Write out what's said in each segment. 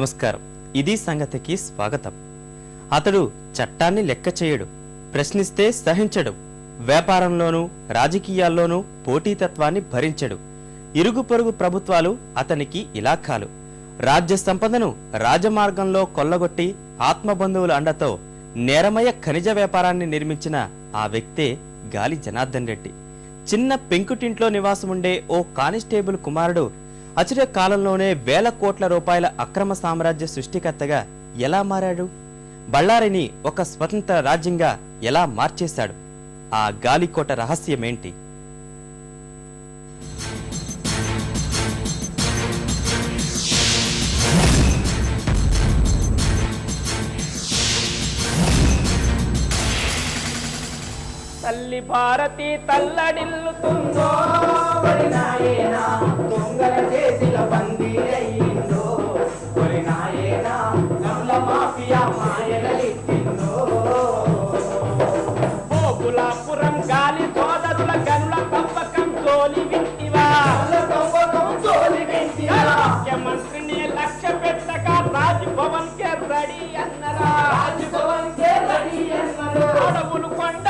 నమస్కారం. ఇది సంగతికి స్వాగతం. అతడు చట్టాన్ని లెక్క చేయడు ప్రశ్నిస్తే సహించడు వ్యాపారంలోనూ రాజకీయాల్లోనూ పోటీతత్వాన్ని భరించడు. ఇరుగు పొరుగు ప్రభుత్వాలు అతనికి ఇలాఖాలు. రాజ్య సంపదను రాజమార్గంలో కొల్లగొట్టి ఆత్మబంధువుల అండతో నేరమయ ఖనిజ వ్యాపారాన్ని నిర్మించిన ఆ వ్యక్తే గాలి జనార్దన్ రెడ్డి. చిన్న పెంకుటింట్లో నివాసముండే ఓ కానిస్టేబుల్ కుమారుడు అచిర కాలంలోనే వేల కోట్ల రూపాయల అక్రమ సామ్రాజ్య సృష్టికర్తగా ఎలా మారాడు? బళ్ళారిని ఒక స్వతంత్ర రాజ్యంగా ఎలా మార్చేశాడు? ఆ గాలికోట రహస్యమేంటి? తల్లి భారతి తల్లడిల్లుతుందో దొంగల చేసిన ఒరి నాయనా నల్ల మాఫియా గోకులాపురం గాలి సోదరుల గనుల జోలి వింటివా. జోలి వింటివా. ముఖ్యమంత్రిని లక్ష్య పెట్టగా రాజ్భవన్ కే రెడీ అన్నరా. రాజ్భవన్ కే రెడీ అన్నరా. అడవులు కొండలు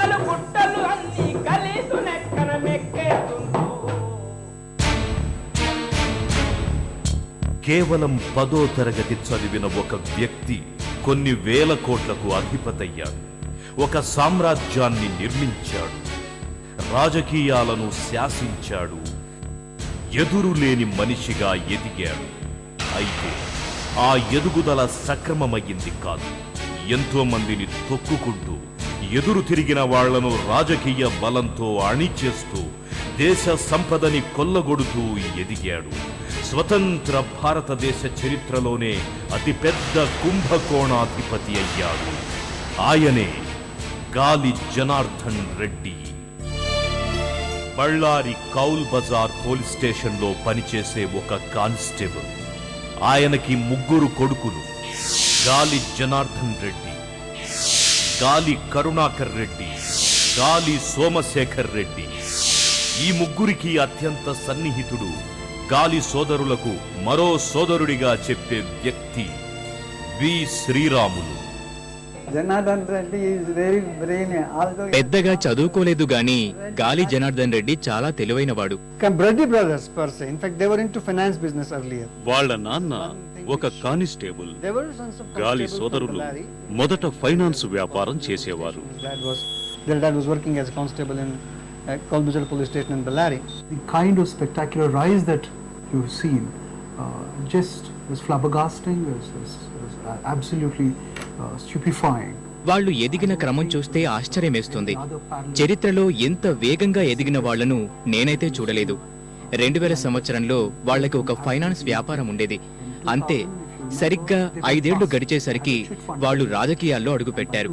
కేవలం పదో తరగతి చదివిన ఒక వ్యక్తి కొన్ని వేల కోట్లకు అధిపతయ్యాడు. ఒక సామ్రాజ్యాన్ని నిర్మించాడు. రాజకీయాలను శాసించాడు. ఎదురులేని మనిషిగా ఎదిగాడు. అయితే ఆ ఎదుగుదల సక్రమమయ్యింది కాదు. ఎంతో మందిని తొక్కుకుంటూ ఎదురు తిరిగిన వాళ్ళను రాజకీయ బలంతో అణిచేస్తూ దేశ సంపదని కొల్లగొడుతూ ఎదిగాడు. స్వతంత్ర భారతదేశ చరిత్రలోనే అతిపెద్ద కుంభకోణాధిపతి అయ్యాడు. ఆయనే గాలి జనార్దన్ రెడ్డి. బళ్ళారి కౌల్ బజార్ పోలీస్ స్టేషన్లో పనిచేసే ఒక కానిస్టేబుల్. ఆయనకి ముగ్గురు కొడుకులు. గాలి జనార్దన్ రెడ్డి. గాలి కరుణాకర్ రెడ్డి. గాలి సోమశేఖర్ రెడ్డి. ఈ ముగ్గురికి అత్యంత సన్నిహితుడు గాలి సోదరులకు మరో సోదరుడిగా చెప్పే వ్యక్తి వి శ్రీరాములు. జనార్దన్ రెడ్డి పెద్దగా చదువుకోలేదు గాని గాలి జనార్దన్ రెడ్డి చాలా తెలివైన వాడు వాళ్ళ నాన్న ఒక కానిస్టేబుల్. గాలి సోదరులు మొదట ఫైనాన్స్ వ్యాపారం చేసేవారు. Police station in Bellary you've seen uh, just was flabbergasting, was, was, was uh, absolutely uh, stupefying. వాళ్ళు ఎదిగిన క్రమం చూస్తే ఆశ్చర్యమేస్తుంది చరిత్రలో ఎంత వేగంగా ఎదిగిన వాళ్ళను నేనైతే చూడలేదు. రెండు వేల సంవత్సరంలో వాళ్ళకి ఒక ఫైనాన్స్ వ్యాపారం ఉండేది. అంతే సరిగ్గా ఐదేళ్ళు గడిచేసరికి వాళ్ళు రాజకీయాల్లో అడుగుపెట్టారు.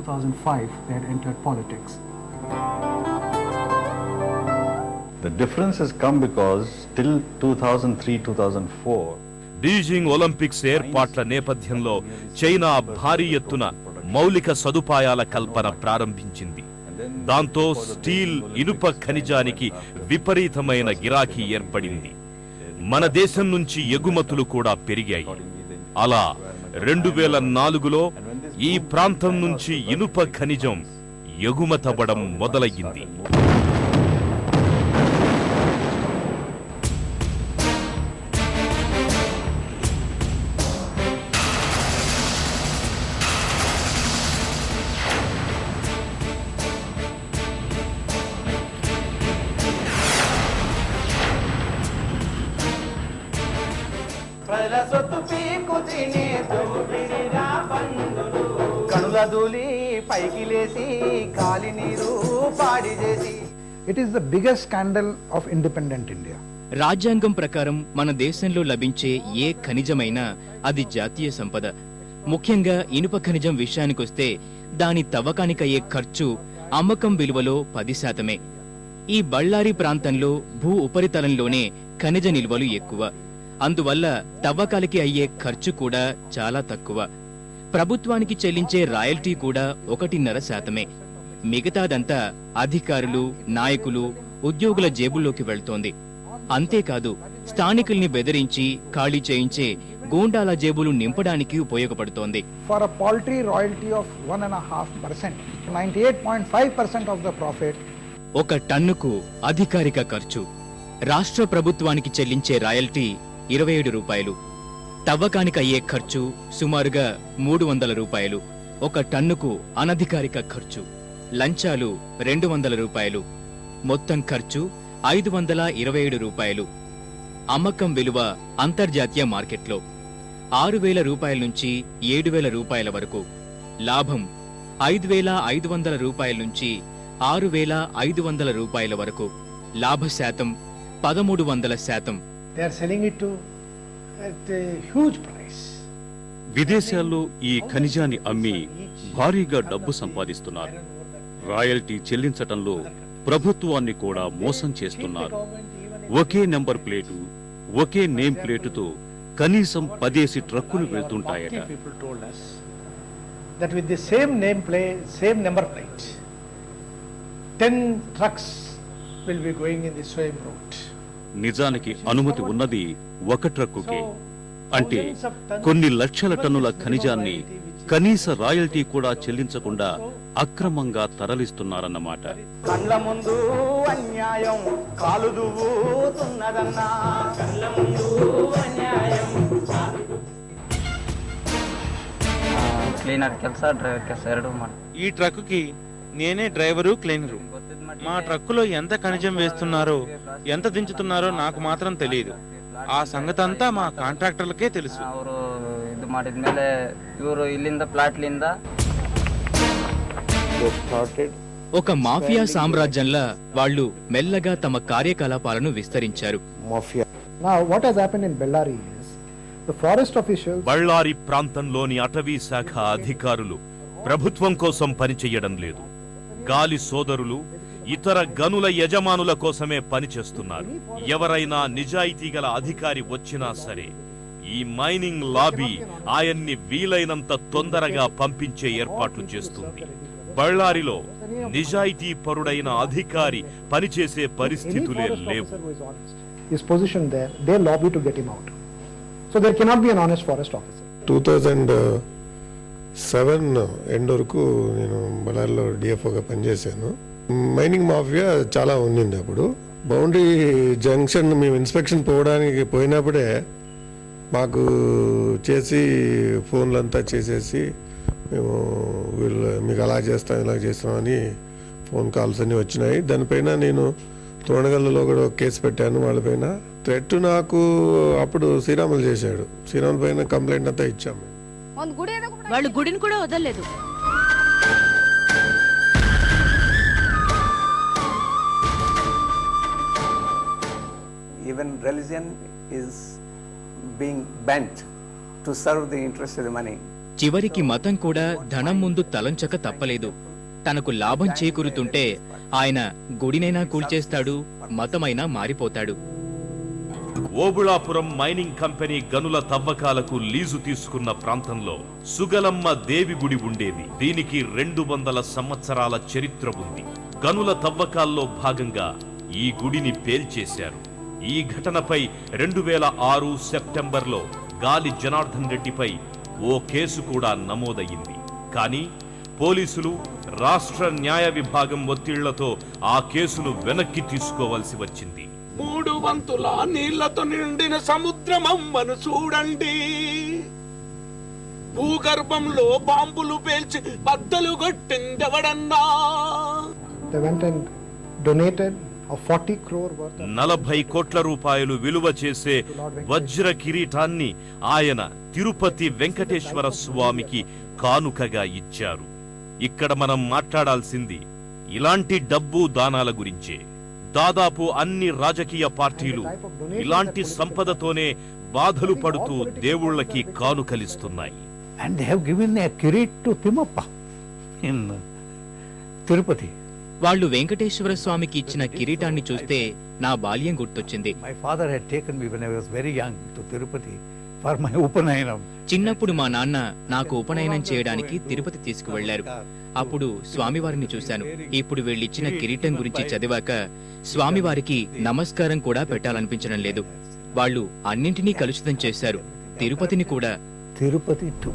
The difference has come because till 2003 2004, Beijing Olympics ఏర్పాట్ల నేపథ్యంలో చైనా భారీ ఎత్తున మౌలిక సదుపాయాల కల్పన ప్రారంభించింది. దాంతో స్టీల్ ఇనుప ఖనిజానికి విపరీతమైన గిరాకీ ఏర్పడింది. మన దేశం నుంచి ఎగుమతులు కూడా పెరిగాయి. అలా రెండు వేల నాలుగులో ఈ ప్రాంతం నుంచి ఇనుప ఖనిజం ఎగుమతబడం మొదలయ్యింది. ప్రజల సొత్తు పీకు తినే దోపిడిరా బంధులు కనుల దూలి పైకి లేసి కాలి నీరు పాడి చేసి. It is the biggest scandal of independent India. రాజ్యాంగం ప్రకారం మన దేశంలో లభించే ఏ ఖనిజమైనా అది జాతీయ సంపద. ముఖ్యంగా ఇనుప ఖనిజం విషయానికొస్తే దాని తవ్వకానికయ్యే ఖర్చు అమ్మకం విలువలో పది శాతమే. ఈ బళ్ళారి ప్రాంతంలో భూ ఉపరితలంలోనే ఖనిజ నిల్వలు ఎక్కువ. అందువల్ల తవ్వకాలకి అయ్యే ఖర్చు కూడా చాలా తక్కువ. ప్రభుత్వానికి చెల్లించే రాయల్టీ కూడా ఒకటిన్నర శాతమే. మిగతాదంతా అధికారులు నాయకులు ఉద్యోగుల జేబుల్లోకి వెళ్తోంది. అంతేకాదు స్థానికుల్ని బెదిరించి ఖాళీ చేయించే గూండాల జేబులు నింపడానికి ఉపయోగపడుతోంది. For a paltry royalty of 1.5%. 98.5% of the profit. ఒక టన్నుకు అధికారిక ఖర్చు. రాష్ట్ర ప్రభుత్వానికి చెల్లించే రాయల్టీ ఇరవై ఏడు రూపాయలు. తవ్వకానికి అయ్యే ఖర్చు సుమారుగా మూడు వందల రూపాయలు. ఒక టన్నుకు అనధికారిక ఖర్చు లంచాలు రెండు వందల రూపాయలు. మొత్తం ఖర్చు ఐదు వందల ఇరవై ఏడు రూపాయలు. అమ్మకం విలువ అంతర్జాతీయ మార్కెట్లో ఆరు వేల రూపాయల నుంచి ఏడు వేల రూపాయల వరకు. లాభం ఐదు వేల ఐదు వందల రూపాయల నుంచి ఆరు వేల ఐదు వందల రూపాయల వరకు. లాభ శాతం పదమూడు వందల శాతం. విదేశాల్లో ఈ ఖనిజాన్ని అమ్మి భారీగా డబ్బు సంపాదిస్తున్నారు. రాయల్టీ చెల్లించటంలో ప్రభుత్వాన్ని కూడా మోసం చేస్తున్నారు. ఒకే నెంబర్ ప్లేటు ఒకే నేమ్ ప్లేటుతో కనీసం పదేసి ట్రక్కులు వెళ్తుంటాయట. That with the same name plate same number plate 10 trucks will be going in the same route. నిజానికి అనుమతి ఉన్నది ఒక ట్రక్కుకే అంటే కొన్ని లక్షల టన్నుల ఖనిజాన్ని కనీస రాయల్టీ కూడా చెల్లించకుండా అక్రమంగా తరలిస్తున్నారన్నమాట కండ్ల ముందు అన్యాయం కాలు దువ్వుతున్నదన్నా కండ్ల ముందు అన్యాయం ಕ್ಲೀನರ್ ಕೆಲಸ ಡ್ರೈವರ್ ಕೆಲಸ ಎರಡು ಮಾಡಿ ఈ ట్రక్కుకి నేనే డ్రైవరు క్లీనరు మా ట్రక్కులో ఎంత ఖనిజం వేస్తున్నారో ఎంత దించుతున్నారో నాకు మాత్రం తెలియదు ఆ సంగతంతా మా కాంట్రాక్టర్లకే తెలుసు ಅವರು ಇದು ಮಾಡಿದ್ಮೇಲೆ ಇವರು ಇಲ್ಲಿಂದ ಪ್ಲಾಟ್ಲಿಂದ ఒక మాఫియా సామ్రాజ్యంలా వాళ్ళు మెల్లగా తమ కార్యకలాపాలను విస్తరించారు Now, what has happened in Bellary is the forest officials Ballari ప్రాంతంలోని అటవీ శాఖ అధికారులు ప్రభుత్వం కోసం పనిచెయ్యడం లేదు గాలి సోదరులు ఇతర గనుల యజమానుల కోసమే పనిచేస్తున్నారు ఎవరైనా నిజాయితీ గల అధికారి వచ్చినా సరే ఈ మైనింగ్ లాబీ ఆయన్ని వీలైనంత తొందరగా పంపించే ఏర్పాట్లు చేస్తుంది బళ్ళారిలో నిజాయితీ పరుడైన అధికారి పనిచేసే పరిస్థితులే లేవు officer who is honest is positioned there, they lobby to get him out. So there cannot be an honest forest officer. Two thousand seven end వరకు నేను బళ్ళారిలో డిఎఫ్ఓగా పనిచేశాను మైనింగ్ మాఫియా చాలా ఉండింది అప్పుడు. బౌండరీ జంక్షన్ మేము ఇన్స్పెక్షన్ పోవడానికి పోయినప్పుడే మాకు చేసి ఫోన్లంతా చేసేసి మేము వీళ్ళు మీకు అలా చేస్తాం ఇలా చేస్తాం అని ఫోన్ కాల్స్ అన్నీ వచ్చినాయి. దానిపైన నేను తోణగల్లులో కూడా ఒక కేసు పెట్టాను వాళ్ళపైన. థ్రెట్ నాకు అప్పుడు శ్రీరాములు చేశాడు. శ్రీరాముల పైన కంప్లైంట్ అంతా ఇచ్చాము. వాళ్ళు గుడిని కూడా వదలలేదు. Even religion is being bent to serve the interest of the money. చివరికి మతం కూడా ధనం ముందు తలంచక తప్పలేదు. తనకు లాభం చేకూరుతుంటే ఆయన గుడినైనా కూల్చేస్తాడు మతమైనా మారిపోతాడు. ఓబుళాపురం మైనింగ్ కంపెనీ గనుల తవ్వకాలకు లీజు తీసుకున్న ప్రాంతంలో సుగలమ్మ దేవి గుడి ఉండేది. దీనికి రెండు వందల సంవత్సరాల చరిత్ర ఉంది. గనుల తవ్వకాల్లో భాగంగా ఈ గుడిని పేల్చేశారు. ఈ ఘటనపై రెండు వేల ఆరు సెప్టెంబర్లో గాలి జనార్దన్ రెడ్డిపై ఓ కేసు కూడా నమోదయ్యింది. కానీ పోలీసులు రాష్ట్ర న్యాయ విభాగం ఒత్తిళ్ళతో ఆ కేసును వెనక్కి తీసుకోవాల్సి వచ్చింది. మూడు వంతుల నీళ్ళతో నిండిన సముద్రం అమ్మను చూడండి. భూగర్భంలో బాంబులు పేల్చి బద్దలు కొట్టిందెవడన్నా? They went and donated a 40 crore worth of నలభై కోట్ల రూపాయలు విలువ చేసే వజ్ర కిరీటాన్ని ఆయన తిరుపతి వెంకటేశ్వర స్వామికి కానుకగా ఇచ్చారు. ఇక్కడ మనం మాట్లాడాల్సింది ఇలాంటి డబ్బు దానాల గురించే. దాదాపు అన్ని రాజకీయ పార్టీలు ఇలాంటి సంపదతోనే బాధలు పడుతూ దేవుళ్ళకి కానుకలిస్తున్నాయి. And they have వాళ్ళు వెంకటేశ్వర స్వామికి ఇచ్చిన కిరీటాన్ని చూస్తే నా బాల్యం గుర్తొచ్చింది. My father had taken me when I was very young to Tirupati for my Upanayanam. చిన్నప్పుడు మా నాన్న నాకు ఉపనయనం చేయడానికి తిరుపతి తీసుకువెళ్ళారు. అప్పుడు స్వామివారిని చూశాను. ఇప్పుడు వీళ్ళిచ్చిన కిరీటం గురించి చదివాక స్వామివారికి నమస్కారం కూడా పెట్టాలనిపించడం లేదు. వాళ్ళు అన్నింటినీ కలుషితం చేశారు. తిరుపతిని కూడా. తిరుపతి టు